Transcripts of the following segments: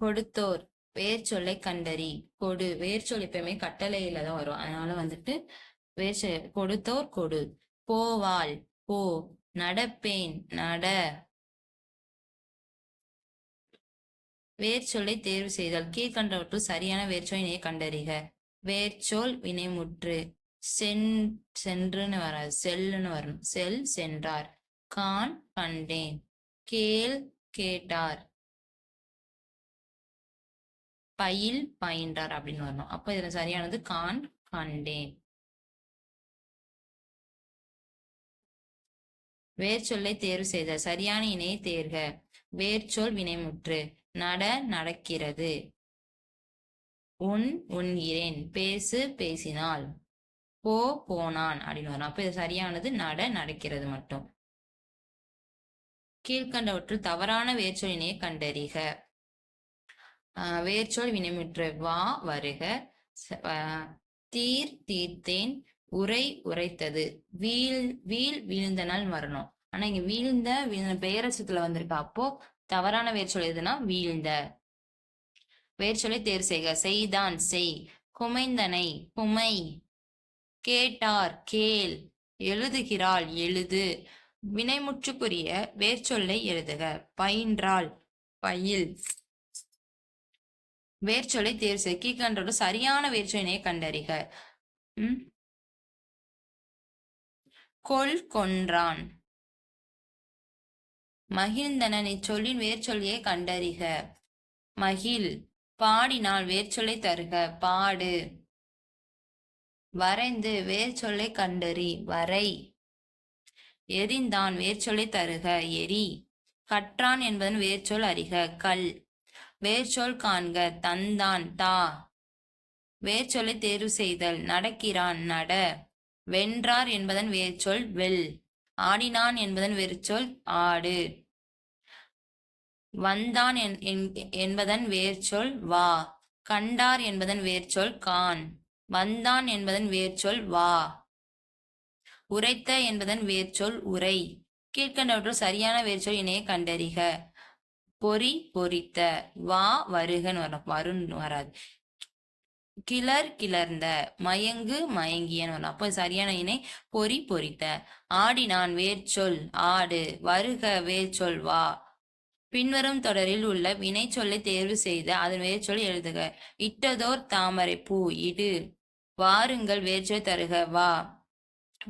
கொடுத்தோர். வேர் சொல்லை கண்டறி. கொடு. வேர் சொல் எப்பயுமே கட்டளையில தான் வரும். அதனால வந்துட்டு வேர் கொடுத்தோர் கொடு. போவாள். போ. நடப்பேன். நட. வேர் சொல்லை தேர்வு செய்தல். கீழ்கண்டவற்று சரியான வேர்ச்சொல்லினை கண்டறிக. வேர்ச்சொல் வினைமுற்று. சென் சென்றுன்னு வராது. செல்லுன்னு வரணும். செல் சென்றார். கான் கண்டேன். கேள் கேட்டார். பயில் பயின்றார் அப்படின்னு வரணும். அப்போ இதுல சரியானது கான் கண்டேன் வேர்ச்சொல்லை தேர்வு செய்த சரியான இணையை தேர்க. வேர்ச்சொல் வினைமுற்று நட நடக்கிறது. உன் உண்கிறேன் பேசு பேசினால். போ போனான் அப்படின்னு வரும் அப்ப இது சரியானது நட நடக்கிறது மட்டும். கீழ்கண்டவற்றில் தவறான வேர்ச்சொலினையை கண்டறிக. வேர்ச்சொல் வினைமுற்று வா வருக. ச- தீர் தீர்த்தேன் உரை உரைத்தது. வீழ் வீழ் வீழ்ந்தனால் வரணும். ஆனா இங்க வீழ்ந்த வீழ்ந்த பெயரசத்துல வந்திருக்கு. அப்போ தவறான வேர்ச்சொல் எதுனா வீழ்ந்த. வேர்ச்சொல்லை தேர்வு செய்க. செய்தான் செய். குமைந்தனை குமை. கேட்டார் கேள். எழுதுகிறாள் எழுது. வினைமுற்றுக்குரிய வேர்ச்சொல்லை எழுதுக. பயின்றாள் பயில். வேர்ச்சொல்லை தேர்வு செய்ய கீழ்கண்டோடு சரியான வேர்ச்சொல்லினை கண்டறிக. உம் கொல் கொன்றான். மகிழ்ந்தனன் இச்சொல்லின் வேர்ச்சொல்லியை கண்டறிக. மகிழ் பாடினால் வேர்ச்சொல்லை தருக. பாடு. வரைந்து வேர்ச்சொல்லை கண்டறி. வரை. எரிந்தான் வேர்ச்சொல்லை தருக. எரி. கற்றான் என்பதன் வேர்ச்சொல் அறிக. கல். வேர்ச்சொல் காண்க தந்தான் தா. வேர்ச்சொல்லை தேர்வு செய்தல் நடக்கிறான் நட. வென்றார் என்பதன் வேர்ச்சொல் வெல். ஆடினான் என்பதன் வேர்ச்சொல் ஆடு. வந்தான் என்- என்- என்பதன் வேர்ச்சொல் வா. கண்டார் என்பதன் வேர்ச்சொல் கான். வந்தான் என்பதன் வேர்ச்சொல் வா. உரைத்த என்பதன் வேர்ச்சொல் உரை. கீழ்கண்டவற்றுள் சரியான வேர்ச்சொல் இணைய கண்டறிக. பொறி பொறித்த வா வருகன்னு வரும். வருன்னு வராது. கிளர் கிளர்ந்த மயங்கு மயங்கியன்னு வரும். அப்போ சரியான இணை பொறி பொறித்த. ஆடினான் வேர்ச்சொல் ஆடு வருக வேர்ச்சொல் வா. பின்வரும் தொடரில் உள்ள வினைச்சொல்லை தேர்வு செய்து அதன் வேர்ச்சொல் எழுதுக. இட்டதோர் தாமரை பூ இடு. வாருங்கள் வேர்ச்சொல் தருக வா.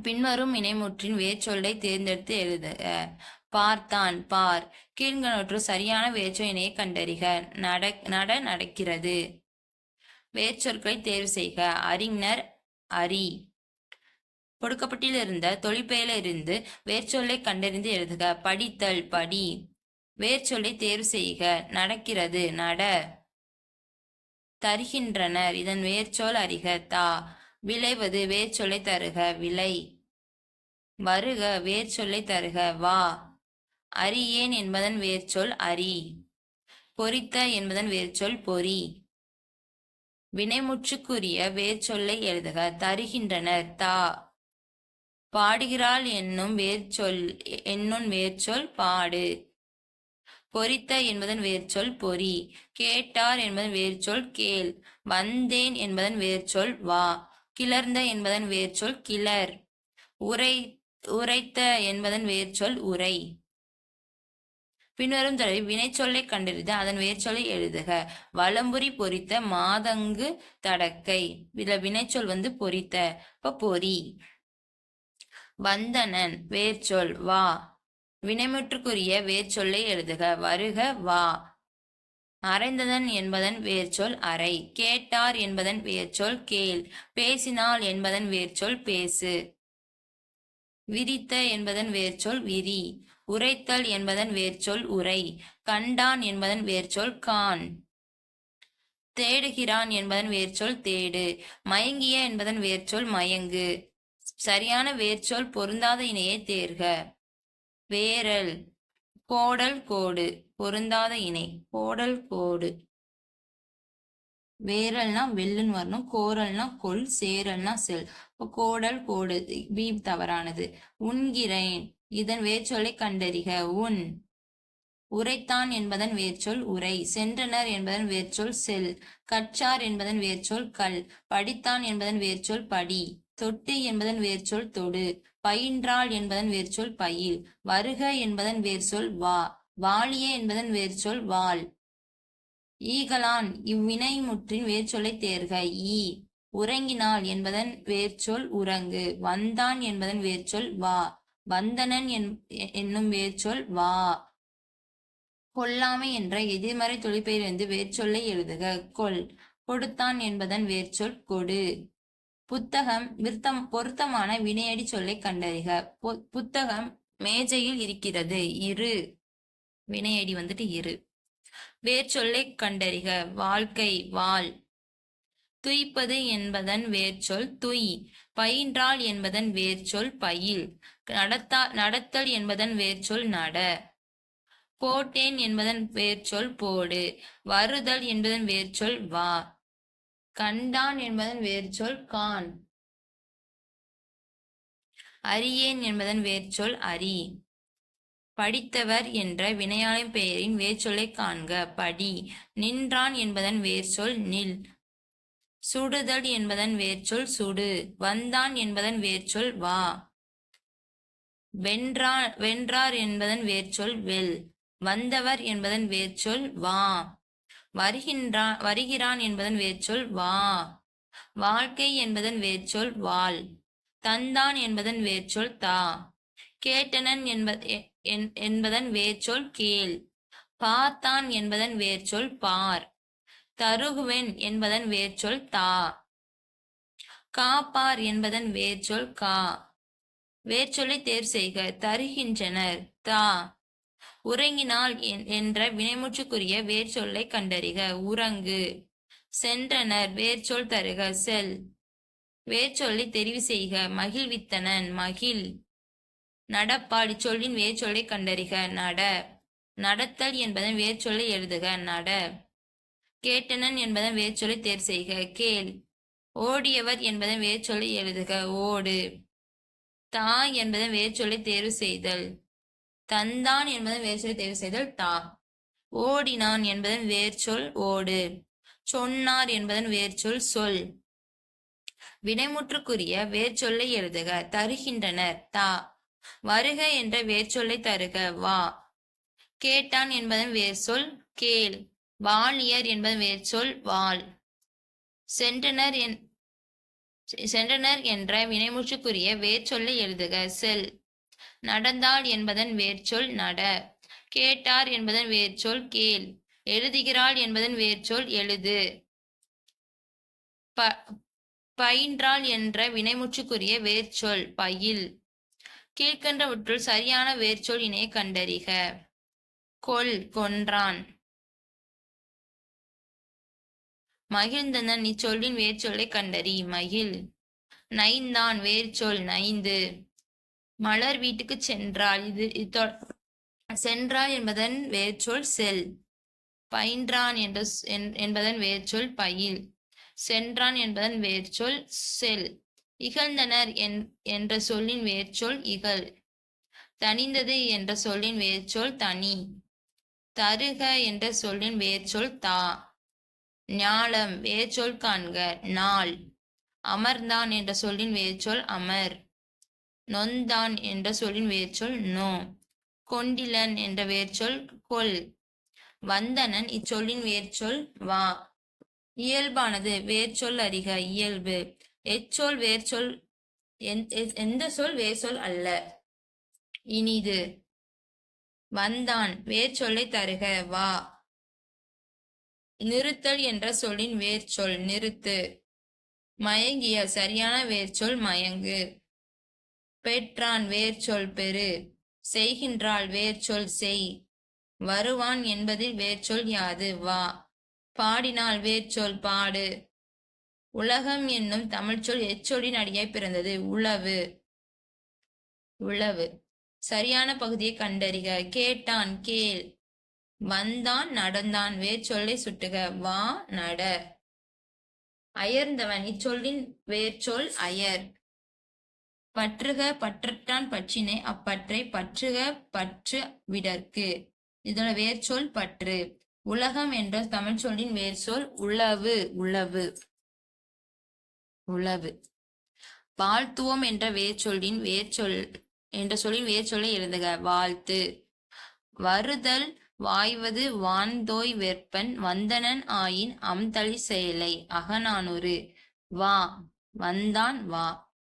பின்வரும் இணைமுற்றின் வேர்ச்சொல்லை தேர்ந்தெடுத்து எழுதுக. பார்த்தான். பார் கீழ்கணற்று சரியான வேர்ச்சொல் கண்டறிக. நட நட நடக்கிறது. வேர்ச்சொற்களை தேர்வு செய்க. அறிஞர் அரி. கொடுக்கப்பட்டிருந்த தொழிற்பெயரில் இருந்து வேர்ச்சொல்லை கண்டறிந்து எழுதுக. படித்தல் படி. வேர்ச்சொல்லை தேர்வு செய்க. நடக்கிறது. நட. தருகின்றனர். இதன் வேர்ச்சொல் அறிக. தா. விளைவது வேர்ச்சொல்லை தருக. விளை. வருக. வேர்ச்சொல்லை தருக. வா. அறியேன் என்பதன் வேர்ச்சொல் அறி பொறித்த என்பதன் வேர்ச்சொல் பொறி. வினைமுற்றுக்குரிய வேர்ச்சொல்லை எழுதுக. தருகின்றனர். தா. பாடுகிறாள் என்னும் வேர்ச்சொல் என்னும் வேர்ச்சொல் பாடு. பொறித்த என்பதன் வேர்ச்சொல் பொறி. கேட்டார் என்பதன் வேர்ச்சொல் கேள். வந்தேன் என்பதன் வேர்ச்சொல் வா. கிளர்ந்த என்பதன் வேர்ச்சொல் கிளர். உரை உரைத்த என்பதன் வேர்ச்சொல் உரை. பின்வரும் தொடரில் வினைச்சொல்லை கண்டறிந்து அதன் வேர்ச்சொல்லை எழுதுக. வலம்புரி பொறித்த மாதங்கு தடக்கை. இதுல வினைச்சொல் வந்து பொறித்த. இப்ப பொறி. வந்தனன் வேர்ச்சொல் வா. வினைமுற்றுக்குரிய வேர்ச்சொல்லை எழுதுக. வருக வா. அரைந்ததன் என்பதன் வேர்ச்சொல் அறை கேட்டார் என்பதன் வேர்ச்சொல் கேள். பேசினாள் என்பதன் வேர்ச்சொல் பேசு. விரித்த என்பதன் வேர்ச்சொல் விரி உரைத்தல் என்பதன் வேர்ச்சொல் உரை கண்டான் என்பதன் வேர்ச்சொல் கான். தேடுகிறான் என்பதன் வேர்ச்சொல் தேடு மயங்கிய என்பதன் வேர்ச்சொல் மயங்கு. சரியான வேர்ச்சொல் பொருந்தாத இணையை தேர்க. வேரல் கோடல் கோடு பொருந்தாத இணை கோடல் கோடு. வேரல்னா வெல்லுன்னு வரணும் கோரல்னா கொல் சேரல்னா செல். இப்போ கோடல் கோடு பி தவறானது. உண்கிறேன் இதன் வேர்ச்சொல்லை கண்டறிக. உன் உரைத்தான் என்பதன் வேர்ச்சொல் உரை. சென்றனர் என்பதன் வேர்ச்சொல் செல். கற்றார் என்பதன் வேர்ச்சொல் கல். படித்தான் என்பதன் வேர்ச்சொல் படி. தொட்டு என்பதன் வேர்ச்சொல் தொடு. பயின்றாள் என்பதன் வேர்ச்சொல் பயில். வருக என்பதன் வேர்ச்சொல் வா. வாலிய என்பதன் வேர்ச்சொல் வாள் ஈகலான் இவ்வினை முற்றின் வேர்ச்சொல்லை தேர்க. ஈ. உறங்கினாள் என்பதன் வேர்ச்சொல் உறங்கு. வந்தான் என்பதன் வேர்ச்சொல் வா. வந்தனன் என்னும் வேர்ச்சொல் வா. கொல்லாமை என்ற எதிர்மறை தொழிற்பெயர்ந்து வேர்ச்சொல்லை எழுதுக. கொல். கொடுத்தான் என்பதன் வேர்ச்சொல் கொடு. புத்தகம் விருத்தம் பொருத்தமான வினையடி சொல்லை கண்டறிக. புத்தகம் மேஜையில் இருக்கிறது. இரு. வினையடி வந்துட்டு இரு. வேர்ச்சொல்லை கண்டறிக. வாழ்க்கை வாழ். துய்ப்பது என்பதன் வேர்ச்சொல் துய். பயின்றால் என்பதன் வேர்ச்சொல் பயில். நடத்தா நடத்தல் என்பதன் வேர்ச்சொல் நட. போட்டேன் என்பதன் வேர்ச்சொல் போடு. வருதல் என்பதன் வேர்ச்சொல் வா. கண்டான் என்பதன் வேர்ச்சொல் கான் அறியேன் என்பதன் வேர்ச்சொல் அறி படித்தவர் என்ற வினையாளின் பெயரின் வேர்ச்சொல்லை காண்க. படி. நின்றான் என்பதன் வேர்ச்சொல் நில். சுடுதல் என்பதன் வேர்ச்சொல் சுடு. வந்தான் என்பதன் வேர்ச்சொல் வா. வென்றா வென்றார் என்பதன் வேர்ச்சொல் வெல். வந்தவர் என்பதன் வேர்ச்சொல் வா. வருகின்றான் வருகிறான் என்பதன் வேர்ச்சொல் வா. வாழ்க்கை என்பதன் வேர்ச்சொல் வால் தந்தான் என்பதன் வேர்ச்சொல் தா. கேட்டனன் என்பதன் வேர்ச்சொல் கேள். பார்த்தான் என்பதன் வேர்ச்சொல் பார். தருகுவேன் என்பதன் வேர்ச்சொல் தா. காப்பார் என்பதன் வேர்ச்சொல் கா. வேர்ச்சொல்லை தேர்வு செய்க. தருகின்றனர். தா. உறங்கினால் என்ற வினைமுற்றுக்குரிய வேர்ச்சொல்லை கண்டறிக. உறங்கு. சென்றனர். வேர்ச்சொல் தருக. செல். வேர்ச்சொல்லை தெரிவு செய்க. மகிழ்வித்தனன். மகிழ். நடப்பால் இச்சொல்லின் வேர்ச்சொல்லை கண்டறிக நட. நடத்தல் என்பதன் வேர்ச்சொல்லை எழுதுக நட. கேட்டனன் என்பதன் வேர்ச்சொல்லை தேர் செய்க கேள். ஓடியவர் என்பதன் வேர்ச்சொல்லை எழுதுக ஓடு. தா என்பதன் வேர்ச்சொல்லை தேர்வு செய்தல். தந்தான் என்பதன் வேர்ச்சொல்லை தேர்வு செய்தல் தா. ஓடினான் என்பதன் வேர்ச்சொல் ஓடு. சொன்னார் என்பதன் வேர்ச்சொல் சொல். வினைமுற்றுக்குரிய வேர்ச்சொல்லை எழுதுக தருகின்றனர் தா. வருக என்ற வேர்ச்சொல்லை தருக. வா. கேட்டான் என்பதன் வேர்ச்சொல் கேள். வாலியர் என்பதன் வேர்ச்சொல் வாள். சென்றனர் என் சென்றனர் என்ற வினைமுற்றுக்குரிய வேர்ச்சொல்லை எழுதுக. செல். நடந்தாள் என்பதன் வேர்ச்சொல் நட. கேட்டார் என்பதன் வேர்ச்சொல் கேள். எழுதுகிறாள் என்பதன் வேர்ச்சொல் எழுது. ப பயின்றாள் என்ற வினைமுற்றுக்குரிய வேர்ச்சொல் பயில். கீழ்கண்டவற்றுள் சரியான வேர்ச்சொல் இணைய கண்டறிக. கொல் கொன்றான். மகிழ்ந்தனன் இச்சொல்லின் வேர்ச்சொல்லை கண்டறி. மகிழ். நைந்தான் வேர்ச்சொல் நைந்து. மலர் வீட்டுக்கு சென்றாள். இது சென்றாள் என்பதன் வேர்ச்சொல் செல். பயின்றான் என்ற என்பதன் வேர்ச்சொல் பயில். சென்றான் என்பதன் வேர்ச்சொல் செல். இகழ்ந்தனர் என்ற சொல்லின் வேர்ச்சொல் இகழ். தனிந்தது என்ற சொல்லின் வேர்ச்சொல் தனி தருக என்ற சொல்லின் வேர்ச்சொல் தா. ஞாலம் வேர்ச்சொல் காண்க நாள். அமர்ந்தான் என்ற சொல்லின் வேர்ச்சொல் அமர். நொந்தான் என்ற சொல்லின் வேர்ச்சொல் நோ. கொண்டிலன் என்ற வேர்ச்சொல் கொல் வந்தனன் இச்சொல்லின் வேர்ச்சொல் வா. இயல்பானது வேர்ச்சொல் அறிக இயல்பு. எச்சொல் வேர்ச்சொல் எந்த சொல் வேர்ச்சொல் அல்ல. இனிது. வந்தான். வேர்ச்சொல்லை தருக. வா. நிறுத்தல் என்ற சொல்லின் வேர்ச்சொல். நிறுத்து. மயங்கிய. சரியான வேர்ச்சொல் மயங்கு. பெற்றான். வேர்ச்சொல் பெரு செய்கின்றாள். வேர்ச்சொல் செய். வருவான் என்பதில் வேர்ச்சொல் யாது? வா. பாடினால் வேர்ச்சொல் பாடு. உலகம் என்னும் தமிழ்ச்சொல் எச்சொலின் அடியாய் பிறந்தது. உளவு. உளவு. சரியான பகுதியை கண்டறிக. கேட்டான் கேள். வந்தான் நடந்தான். வேர்ச்சொல்லை சுட்டுக. வா நட. அயர்ந்தவன். இச்சொல்லின் வேர்ச்சொல் அயர். பற்றுக பற்றட்டான் பற்றினை. அப்பற்றை பற்றுக பற்று விடற்கு. இதோட வேர்ச்சொல் பற்று. உலகம் என்ற தமிழ் சொல்லின் வேர்ச்சொல் உளவு உளவு. உளவு. வாழ்த்துவோம் என்ற வேர்ச்சொல்லின் வேர்ச்சொல் என்ற சொல்லின் வேர்ச்சொல்லை எழுதுக. வாழ்த்து. வருதல் வாய்வது வான்தோய் வெப்பன் வந்தனன் ஆயின் அம்தளி செயலை. அகநானூறு. வா. வந்தான் வா.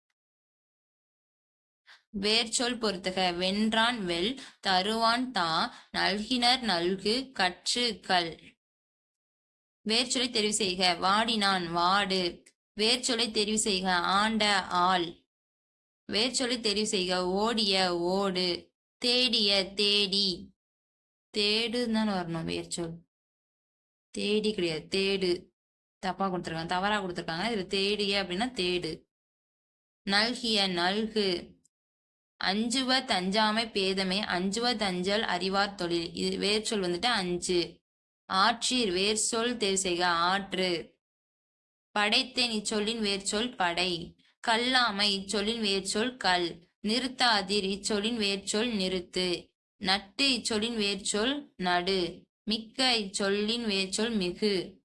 வேர்ச்சொல் பொறுத்துக. வென்றான் வெல் தருவான் தா. நல்கினர் நல்கு கற்று கல். வேர்ச்சொலை தெரிவு செய்க. வாடினான் வாடு. வேர்ச்சொலை தெரிவு செய்க ஆண்ட ஆள். வேர்ச்சொலை தெரிவு செய்க ஓடிய ஓடு. தேடிய தேடி. தேடுன்னு தானே வரணும் வேர்ச்சொல். தேடி கிடையாது தேடு. தப்பா கொடுத்துருக்காங்க தவறா கொடுத்துருக்காங்க. இதுல தேடிய அப்படின்னா தேடு. நல்கிய நல்கு. அஞ்சுவ தஞ்சாமை பேதமை அஞ்சுவ தஞ்சல் அறிவார் தொழில். இது வேர்ச்சொல் வந்துட்டு அஞ்சு. ஆற்றீர் வேர்ச்சொல் தெரிவு செய்க ஆற்று. படைத்தேன் இச்சொல்லின் வேர்ச்சொல் படை. கல்லாமை இச்சொல்லின் வேர்ச்சொல் கல். நிறுத்தாதீர் இச்சொல்லின் வேர்ச்சொல் நிறுத்து. நட்டு இச்சொல்லின் வேர்ச்சொல் நடு. மிக்க இச்சொல்லின் வேர்ச்சொல் மிகு.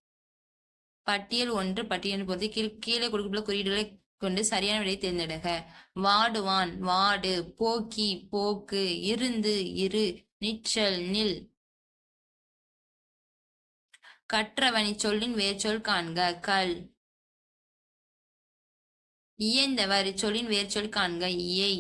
பட்டியல் ஒன்று பட்டியல் பொறுத்து கீழ் கீழே கொடுக்கப்பட்ட குறியீடுகளை கொண்டு சரியான விடையை தேர்ந்தெடுக. வாடுவான் வாடு போக்கி போக்கு இருந்து இரு நிச்சல் நில். கற்றவன் இச்சொல்லின் வேர்ச்சொல் காண்க கல். இயைந்தவர் இச்சொல்லின் வேர்ச்சொல் காண்க இயை.